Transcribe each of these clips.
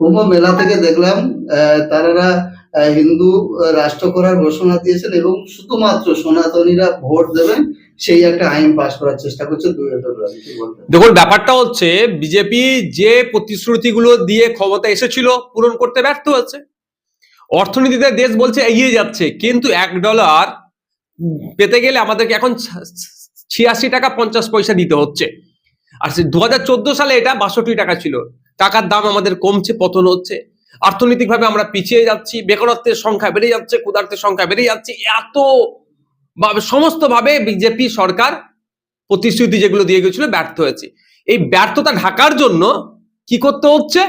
কুম্ভ মেলা থেকে দেখলাম তারা হিন্দু রাষ্ট্র করার ঘোষণা দিয়েছেন এবং শুধুমাত্র সনাতনীরা ভোট দেবেন, সেই একটা আইন পাশ করার চেষ্টা করছে দেখুন, ব্যাপারটা হচ্ছে বিজেপি যে প্রতিশ্রুতিগুলো দিয়ে ক্ষমতা এসেছিল পূরণ করতে ব্যর্থ হয়েছে। অর্থনীতিতে দেশ বলছে এগিয়ে যাচ্ছে, কিন্তু এক ডলার পেতে গেলে আমাদেরকে এখন ছিয়াশি টাকা পঞ্চাশ পয়সা দিতে হচ্ছে। আর দু হাজার চোদ্দ সালে এটা বাষট্টি টাকা ছিল। টাকার দাম আমাদের কমছে, পতন হচ্ছে। অর্থনৈতিকভাবে আমরা পিছিয়ে যাচ্ছি, বেকারত্বের সংখ্যা বেড়ে যাচ্ছে, ক্ষুধার্তের সংখ্যা বেড়ে যাচ্ছে। এত ভাবে সমস্ত ভাবে বিজেপি সরকার প্রতিশ্রুতি যেগুলো দিয়ে গেছিল ব্যর্থ হয়েছে। এই ব্যর্থতা ঢাকার জন্য কি করতে হচ্ছে?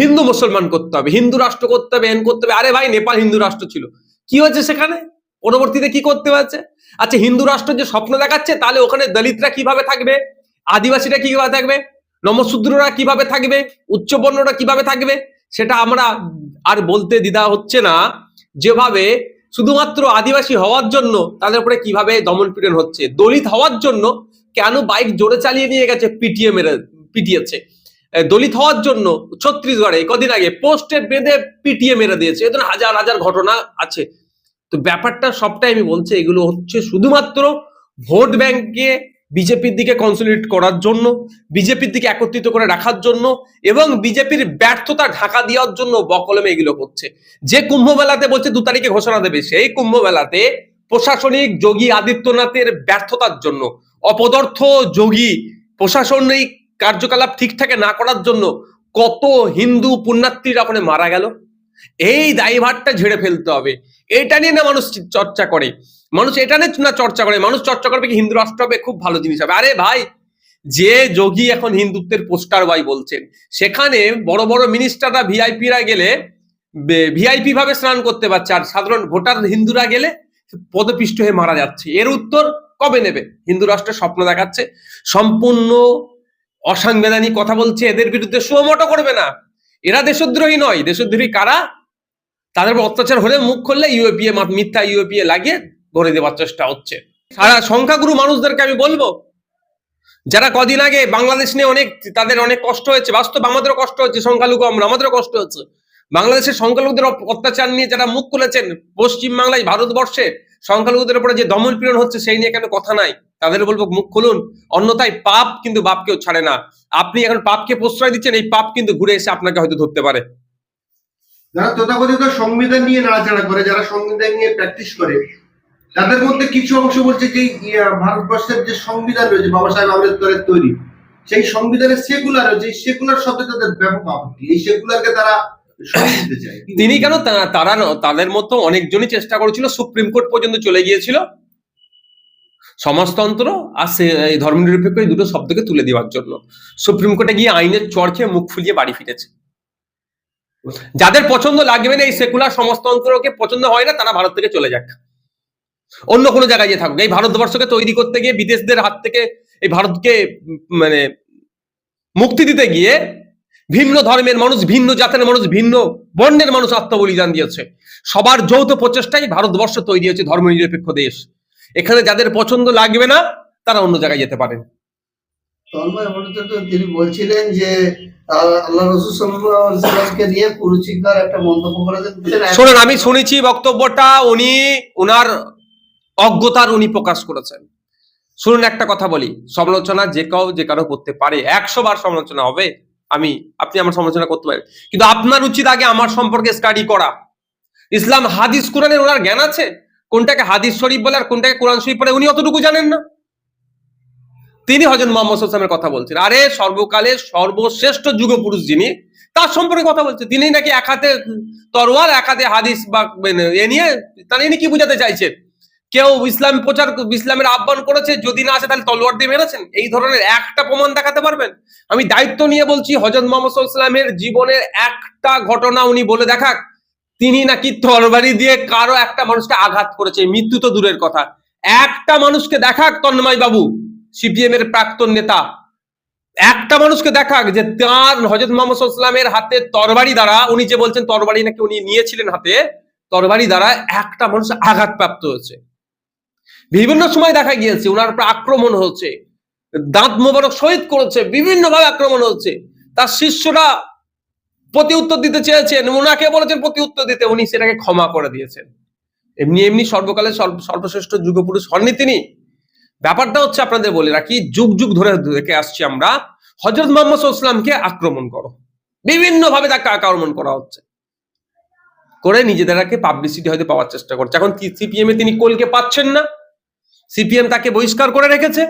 হিন্দু মুসলমান করতে হবে, হিন্দু রাষ্ট্র করতে হবে, এন করতে হবে। আরে ভাই, নেপাল হিন্দু রাষ্ট্র ছিল। কি হয়েছে সেখানে? পরবর্তীতে কি করতে হয়েছে? আচ্ছা হিন্দু রাষ্ট্র যে স্বপ্ন দেখাচ্ছে, তাহলে ওখানে দলিতরা কীভাবে থাকবে? আদিবাসীরা কীভাবে থাকবে? নমশূদ্ররা কীভাবে থাকবে? উচ্চবর্ণরা কীভাবে থাকবে? সেটা আমরা আর বলতে দ্বিধা হচ্ছে না। যেভাবে শুধুমাত্র আদিবাসী হওয়ার জন্য তাদের উপরে কীভাবে দমন পীড়ন হচ্ছে, দলিত হওয়ার জন্য কেন বাইক জোরে চালিয়ে নিয়ে গেছে পিটিএ মেরে, পিটিয়েছে? দলিত হওয়ার জন্য ছত্রিশগড়ে কদিন আগে পোস্টে বেঁধে পিটিএ মেরে দিয়েছে। এ ধরনের হাজার হাজার ঘটনা আছে। তো ব্যাপারটা সবটাই আমি বলছি, এগুলো হচ্ছে শুধুমাত্র ভোট ব্যাংকে বিজেপির দিকে কনসলিডেট করার জন্য, বিজেপির দিকে একত্রিত করে রাখার জন্য এবং বিজেপির ব্যর্থতা ঢাকা দেওয়ার জন্য বকলমে এগুলো করছে। যে কুম্ভ মেলাতে বলছে দু তারিখে ঘোষণা দেবে, সেই কুম্ভ মেলাতে প্রশাসনিক যোগী আদিত্যনাথের ব্যর্থতার জন্য, অপদার্থ যোগী প্রশাসনিক কার্যকলাপ ঠিকঠাকে না করার জন্য কত হিন্দু পুণ্যার্থীরা ওখানে মারা গেল। এই দায়ভারটা ঝেড়ে ফেলতে হবে। এটা নিয়ে না মানুষ চর্চা করে। মানুষ এটা না চর্চা করে, মানুষ চর্চা করবে কি হিন্দু রাষ্ট্র হবে, খুব ভালো জিনিস হবে। আরে ভাই, যে যোগী এখন হিন্দুত্বের পোস্টার বাই বলছেন সেখানে বড় বড় মিনিস্টাররা ভিআইপিরা গেলে ভিআইপি ভাবে স্নান করতে পারছে, আর সাধারণ ভোটার হিন্দুরা গেলে পদপিষ্ট হয়ে মারা যাচ্ছে। এর উত্তর কবে নেবে? হিন্দু রাষ্ট্রের স্বপ্ন দেখাচ্ছে, সম্পূর্ণ অসাংবিধানিক কথা বলছে, এদের বিরুদ্ধে সুমোটো করবে না। এরা দেশদ্রোহী নয়। দেশদ্রোহী কারা? তাদের অত্যাচার হলে মুখ খুললে ইউএপিএ মিথ্যা ইউএপিএ লাগিয়ে ভরে দেওয়ার চেষ্টা হচ্ছে। সারা সংখ্যাগুরু মানুষদেরকে আমি বলব, যারা কদিন আগে বাংলাদেশ নিয়ে অনেক, তাদের অনেক কষ্ট হয়েছে, বাস্তব আমাদেরও কষ্ট হচ্ছে সংখ্যালঘু আমরা, আমাদেরও কষ্ট হচ্ছে বাংলাদেশের সংখ্যালঘুদের অত্যাচার নিয়ে যারা মুখ খুলেছেন পশ্চিম বাংলায় ভারতবর্ষে সংখ্যালঘুদের উপরে যে দমন পীড়ন হচ্ছে, সেই নিয়ে কেন কথা নাই? তাদের বলব, মুখ খুলুন। অন্যথায় পাপ কিন্তু বাপকেও ছাড়ে না। আপনি এখন পাপকে প্রশ্রয় দিচ্ছেন, এই পাপ কিন্তু ঘুরে এসে আপনাকে হয়তো ধরতে পারে। যারা তথাকথিত সংবিধান নিয়ে নাড়াচাড়া করে, যারা সংবিধান নিয়ে প্র্যাকটিস করে তাদের মধ্যে কিছু অংশ বলছে যে ভারতবর্ষের যে সংবিধান রয়েছে, বাবা সাহেব আম্বেদকরের তৈরি, সেই সংবিধানের সেকুলার রয়েছে এই সেকুলার শব্দে তাদের ব্যাপক আপত্তি। এই সেকুলারকে তারা তিনি কেন তারা তাদের মতো অনেকজনই চেষ্টা করেছিল, সুপ্রিম কোর্ট পর্যন্ত চলে গিয়েছিল। সমাজতন্ত্র আর সে, এই ধর্মনিরপেক্ষ এই দুটো শব্দকে তুলে দেওয়ার জন্য। সুপ্রিম কোর্টে গিয়ে আইনের চর খেয়ে মুখ ফুলিয়ে বাড়ি ফিরেছে। যাদের পছন্দ লাগবে না এই সেকুলার সমাজতন্ত্রকে, পছন্দ হয় না, তারা ভারত থেকে চলে যাক। অন্য কোনো জায়গায় গিয়ে থাকুক। এই ভারতবর্ষকে তৈরি করতে গিয়ে বিদেশদের হাত থেকে এই ভারতকে মানে মুক্তি দিতে গিয়ে ভিন্ন ধর্মের মানুষ ভিন্ন জাতের মানুষ ভিন্ন বর্ণের মানুষ আত্মবলিদান দিয়েছে। সবার যৌথ প্রচেষ্টাই ভারতবর্ষ তৈরি হয়েছে ধর্মনিরপেক্ষ দেশ। এখানে যাদের পছন্দ লাগবে না তারা অন্য জায়গায় যেতে পারেন। তিনি বলছিলেন যে আহ, আল্লাহ রসুল নিয়ে কুরুচিকার একটা মন্তব্য করেছেন। শোনেন আমি শুনেছি বক্তব্যটা উনি উনার অজ্ঞতার উনি প্রকাশ করেছেন। শুনুন একটা কথা বলি, সমালোচনা যে কেউ যে কারও করতে পারে। একশো বার সমালোচনা হবে। আমি আপনি আমার সমালোচনা করতে পারেন। কিন্তু আপনার উচিত আগে আমার সম্পর্কে স্টাডি করা। ইসলাম হাদিস কোরআনের ওনার জ্ঞান আছে? কোনটাকে হাদিস শরীফ বলে আর কোনটাকে কোরআন শরীফ বলে উনি অতটুকু জানেন না। তিনি হজরত মোহাম্মদ সাল্লামের কথা বলছেন। আরে সর্বকালের সর্বশ্রেষ্ঠ যুগপুরুষ যিনি, তার সম্পর্কে কথা বলছে। তিনি নাকি এক হাতে তরোয়ার এক হাতে হাদিস বা মানে এ নিয়ে তাহলে ইনি কি বুঝাতে চাইছেন? কেউ ইসলাম প্রচার, ইসলামের আহ্বান করেছে, যদি না আসে তাহলে তলোয়ার দিয়ে মেরেছেন? এই ধরনের একটা প্রমাণ দেখাতে পারবেন? আমি দায়িত্ব নিয়ে বলছি, হজরত মোহাম্মদ সাল্লামের জীবনের একটা ঘটনা উনি বলে দেখাক। তিনি নাকি তরবারি দিয়ে কারও একটা মানুষকে আঘাত করেছে মৃত্যু তো দূরের কথা। একটা মানুষকে দেখাক তন্ময় বাবু সিপিএম এর প্রাক্তন নেতা। একটা মানুষকে দেখাক যে তার, হজরত মোহাম্মদ সাল্লামের হাতে তরবারি দ্বারা, উনি যে বলছেন তরবারি নাকি উনি নিয়েছিলেন হাতে, তরবারি দ্বারা একটা মানুষ আঘাতপ্রাপ্ত হয়েছে। বিভিন্ন সময় দেখা গিয়েছে ওনার উপর আক্রমণ হচ্ছে, দাঁত মোবারক শহীদ করেছে বিভিন্ন ভাবে আক্রমণ হচ্ছে। তার শিষ্যরা প্রতি উত্তর দিতে চেয়েছেন ওনাকে বলেছেন প্রতি উত্তর দিতে, উনি সেটাকে ক্ষমা করে দিয়েছেন। এমনি এমনি সর্বকালের সর্ব- সর্বশ্রেষ্ঠ যুগপুরুষ হননি তিনি। ব্যাপারটা হচ্ছে আপনাদের বলে রাখি, যুগ যুগ ধরে দেখে আসছি আমরা হজরত মোহাম্মদ ইসলামকে আক্রমণ করো। বিভিন্ন ভাবে তাকে আক্রমণ করা হচ্ছে। করে নিজেদেরকে পাবলিসিটি হয়তো পাওয়ার চেষ্টা করছে। এখন সিপিএম এ তিনি কোলকে পাচ্ছেন না? সিপিএম তাকে বহিষ্কার করে রেখেছে।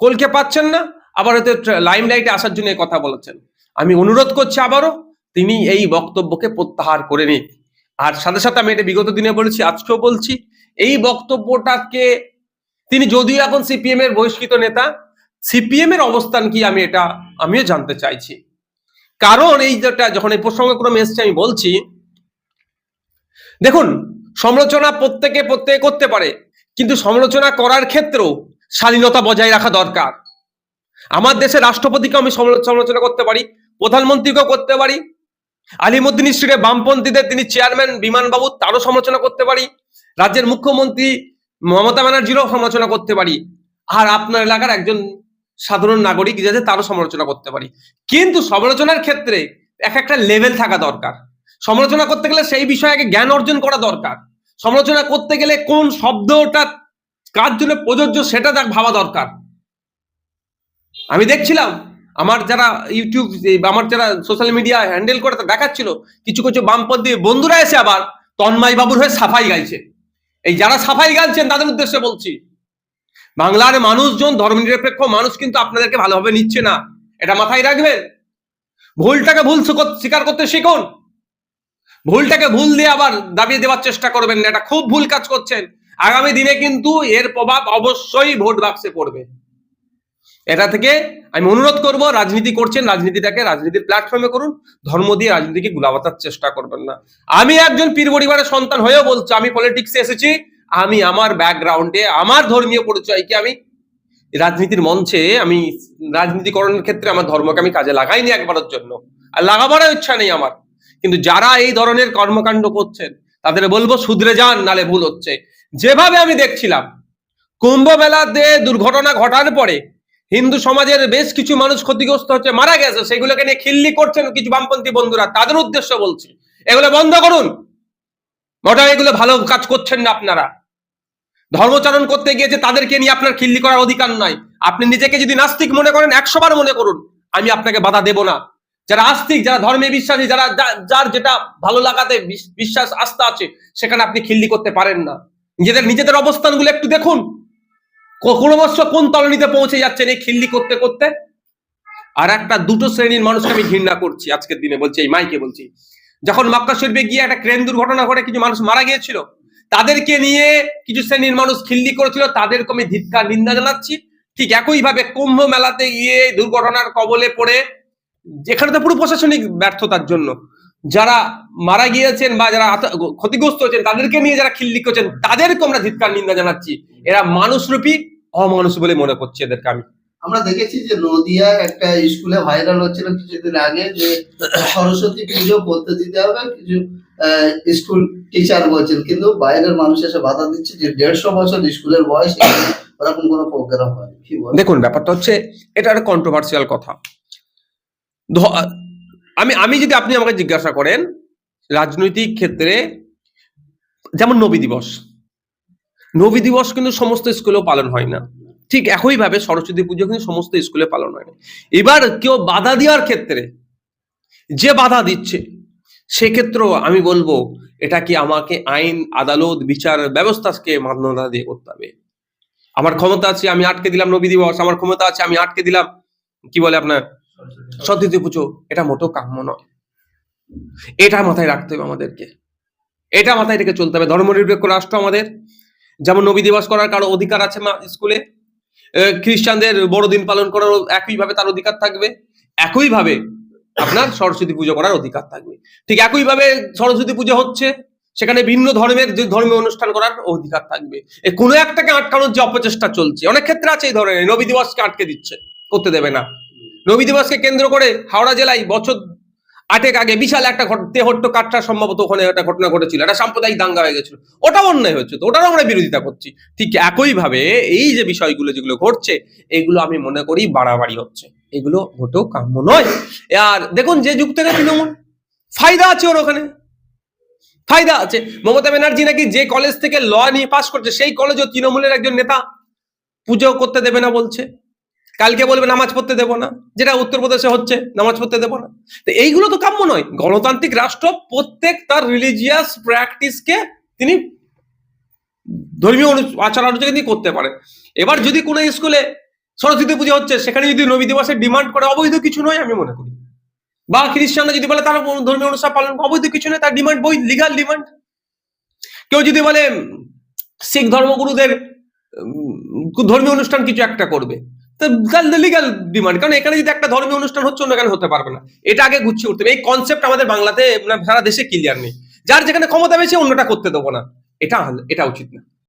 কোলকে পাচ্ছেন না, আবার হয়তো লাইমলাইটে আসার জন্য কথা বলেছেন। আমি অনুরোধ করছি আবারও, তিনি এই বক্তব্যকে প্রত্যাহার করে নিক। আর সাথে সাথে আমি এটা বিগত দিনে বলেছি, আজকেও বলছি, এই বক্তব্যটাকে তিনি যদিও এখন সিপিএম এর বহিষ্কৃত নেতা সিপিএম এর অবস্থান কি আমি এটা, আমিও জানতে চাইছি। কারণ এই যেটা, যখন এই প্রসঙ্গক্রমে এসছে, আমি বলছি, দেখুন, সমালোচনা প্রত্যেকে প্রত্যেকে করতে পারে কিন্তু সমালোচনা করার ক্ষেত্রেও শালীনতা বজায় রাখা দরকার। আমার দেশের রাষ্ট্রপতিকে আমি সমালোচনা করতে পারি, প্রধানমন্ত্রীকেও করতে পারি, আলিমুদ্দিন স্ট্রিটে বামপন্থীদের তিনি চেয়ারম্যান, বিমানবাবু, তারও সমালোচনা করতে পারি, রাজ্যের মুখ্যমন্ত্রী মমতা ব্যানার্জিরও সমালোচনা করতে পারি, আর আপনার এলাকার একজন সাধারণ নাগরিক যাতে তারও সমালোচনা করতে পারি। কিন্তু সমালোচনার ক্ষেত্রে এক একটা লেভেল থাকা দরকার। সমালোচনা করতে গেলে সেই বিষয়ে আগে জ্ঞান অর্জন করা দরকার। সমালোচনা করতে গেলে কোন শব্দটা কার জন্য প্রযোজ্য সেটা দেখ, ভাবা দরকার। আমি দেখছিলাম, আমার যারা ইউটিউব আমার যারা সোশ্যাল মিডিয়া হ্যান্ডেল করে তা দেখাচ্ছিল, কিছু কিছু বামপন্থী বন্ধুরা এসে আবার তন্ময় বাবুর হয়ে সাফাই গাইছে। এই যারা সাফাই গাইছেন, তাদের উদ্দেশ্যে বলছি, বাংলার মানুষজন, ধর্মনিরপেক্ষ মানুষ কিন্তু আপনাদেরকে ভালোভাবে নিচ্ছে না। এটা মাথায় রাখবেন। ভুলটাকে ভুল স্বীকার করতে শিখুন। ভুলটাকে ভুল দিয়ে আবার দাবিয়ে দেওয়ার চেষ্টা করবেন না, এটা খুব ভুল কাজ করছেন। আগামী দিনে কিন্তু এর প্রভাব অবশ্যই ভোট বাক্সে পড়বে। এটা থেকে আমি অনুরোধ করব, রাজনীতি করছেন, রাজনীতিটাকে, রাজনীতির প্ল্যাটফর্মে করুন, ধর্ম দিয়ে রাজনীতিকে গুলাবাতার চেষ্টা করবেন না। আমি একজন পীর পরিবারের সন্তান হয়েও বলছি, আমি পলিটিক্সে এসেছি, আমি আমার ব্যাকগ্রাউন্ডে আমার ধর্মীয় পরিচয়কে আমি রাজনীতির মঞ্চে, আমি রাজনীতিকরণের ক্ষেত্রে আমার ধর্মকে আমি কাজে লাগাইনি একবারের জন্য। আর লাগাবারও ইচ্ছা নেই আমার। কিন্তু যারা এই ধরনের কর্মকাণ্ড করছেন, তাদের বলব শুধরে যান, নালে ভুল হচ্ছে। যেভাবে আমি দেখছিলাম কুম্ভ মেলাতে দুর্ঘটনা ঘটার পরে হিন্দু সমাজের বেশ কিছু মানুষ ক্ষতিগ্রস্ত হচ্ছে, মারা গেছে, সেগুলোকে নিয়ে খিল্লি করছেন কিছু বামপন্থী বন্ধুরা, তাদের উদ্দেশ্য বলছি, এগুলো বন্ধ করুন। মোটা এগুলো ভালো কাজ করছেন না আপনারা। ধর্মচারণ করতে গিয়েছে, তাদেরকে নিয়ে আপনার খিল্লি করার অধিকার নাই। আপনি নিজেকে যদি নাস্তিক মনে করেন, একশো বার মনে করুন, আমি আপনাকে বাধা দেব না। যারা আস্তিক, যারা ধর্মে বিশ্বাসী, যারা যার যেটা ভালো লাগাতে বিশ্বাস, আস্থা আছে, সেখানে আপনি খিল্লি করতে পারেন না। নিজেদের নিজেদের অবস্থানগুলো একটু দেখুন। ক্রমশ কোন তলনিতে পৌঁছে যাচ্ছেন এই খিল্লি করতে করতে? আর একটা দুটো শ্রেণির মানুষকে আমি ঘৃণা করছি আজকের দিনে, বলছি এই মাইকে বলছি। যখন মক্কা শরীফে গিয়ে একটা ক্রেন দুর্ঘটনা ঘটে, কিছু মানুষ মারা গিয়েছিল, তাদেরকে নিয়ে কিছু শ্রেণির মানুষ খিল্লি করেছিল, তাদেরকে আমি ধিক্কার, নিন্দা জানাচ্ছি। ঠিক একই ভাবে কুম্ভ মেলাতে গিয়ে দুর্ঘটনার কবলে পড়ে যেখানে তো পুরো প্রশাসনিক ব্যর্থতার জন্য। যারা মারা গিয়েছেন বা যারা ক্ষতিগ্রস্ত হয়েছেন তাদেরকে নিয়ে যারা খিল্লি করছেন তাদেরকে আমরা ধিক্কার নিন্দা জানাচ্ছি। এরা মানুষরূপী অমানুষ বলে মনে করছি এদেরকে আমি। আমরা দেখেছি যে নদিয়ার একটা স্কুলে ভাইরাল হচ্ছিল কিছুদিন আগে যে সরস্বতী পুজো করতে দিতে হবে কিছু স্কুল টিচার বলছেন। কিন্তু বাইরের মানুষ এসে বাধা দিচ্ছে যে দেড়শো বছর স্কুলের বয়স ওরকম কোনো প্রোগ্রাম হয় দেখুন ব্যাপারটা হচ্ছে এটা একটা কন্ট্রোভার্সিয়াল কথা। আমি আমি যদি আপনি আমাকে জিজ্ঞাসা করেন, রাজনৈতিক ক্ষেত্রে, যেমন নবী দিবস। নবী দিবস কিন্তু সমস্ত স্কুলেও পালন হয় না। ঠিক একইভাবে সরস্বতী পুজো কিন্তু সমস্ত স্কুলে পালন হয় না। এবার কেউ বাধা দেওয়ার ক্ষেত্রে, যে বাধা দিচ্ছে, সেক্ষেত্রেও আমি বলব, এটা কি আমাকে আইন, আদালত, বিচার ব্যবস্থাকে মান্যতা দিয়ে করতে হবে। আমার ক্ষমতা আছে, আমি আটকে দিলাম নবী দিবস, আমার ক্ষমতা আছে, আমি আটকে দিলাম। কি বলে আপনার? সরস্বতী পুজো, এটা মোটেও কাম্য নয়। এটা মাথায় রাখতে হবে আমাদেরকে। এটা মাথায় রেখে চলতে হবে। ধর্মনিরপেক্ষ রাষ্ট্র আমাদের। যেমন নবী দিবস করার কারও অধিকার আছে স্কুলে। খ্রিস্টানদের বড়দিন পালন করার একইভাবে তার অধিকার থাকবে। একইভাবে আপনার সরস্বতী পুজো করার অধিকার থাকবে। ঠিক একইভাবে সরস্বতী পুজো হচ্ছে, সেখানে ভিন্ন ধর্মের যে ধর্মীয় অনুষ্ঠান করার অধিকার থাকবে। কোনো একটাকে আটকানোর যে অপচেষ্টা চলছে, অনেক ক্ষেত্রে আছে এই ধরনের। নবী দিবসকে আটকে দিচ্ছে, করতে দেবে না। নবী দিবসকে কেন্দ্র করে হাওড়া জেলায় বছর আটেক আগে বিশাল একটা তেহট্ট কাটটা সম্ভবত ওখানে একটা ঘটনা ঘটেছিল। একটা সাম্প্রদায়িক দাঙ্গা হয়ে গেছিল। ওটাও অন্যায় হয়েছে তো, ওটারও আমরা বিরোধিতা করছি। ঠিক একইভাবে এই যে বিষয়গুলো যেগুলো ঘটছে, এগুলো আমি মনে করি বাড়াবাড়ি হচ্ছে। এগুলো মোটেও কাম্য নয়। আর দেখুন যে যুগ থেকে তৃণমূল। ফায়দা আছে ওর ওখানে। ফায়দা আছে। মমতা ব্যানার্জি নাকি যে কলেজ থেকে ল নিয়ে পাশ করছে, সেই কলেজও তৃণমূলের একজন নেতা পুজো করতে দেবে না বলছে। কালকে বলবে নামাজ পড়তে দেবো না, যেটা উত্তরপ্রদেশে হচ্ছে, নামাজ পড়তে দেবো না। তো এইগুলো তো কাম্য নয়। গণতান্ত্রিক রাষ্ট্র প্রত্যেক তার রিলিজিয়াস প্র্যাকটিসকে তিনি ধর্মীয় আচার আলোচনা তিনি করতে পারে এবার যদি কোনো স্কুলে সরস্বতী পুজো হচ্ছে, সেখানে যদি নবী দিবসের ডিমান্ড করে, অবৈধ কিছু নয় আমি মনে করি। বা খ্রিস্টানরা যদি বলে তারা ধর্মীয় অনুষ্ঠান পালন অবৈধ কিছু নয়, তার ডিমান্ড বই লিগাল ডিমান্ড কেউ যদি বলে শিখ ধর্মগুরুদের ধর্মীয় অনুষ্ঠান কিছু একটা করবে লিগাল ডিমান্ড কারণ এখানে যদি একটা ধর্মীয় অনুষ্ঠান হচ্ছে, অন্য এখানে হতে পারবে না? এটা আগে গুছিয়ে উঠতে এই কনসেপ্ট আমাদের বাংলাতে মানে সারা দেশে ক্লিয়ার নেই। যার যেখানে ক্ষমতা বেশি, অন্যটা করতে দেবো না। এটা এটা উচিত না।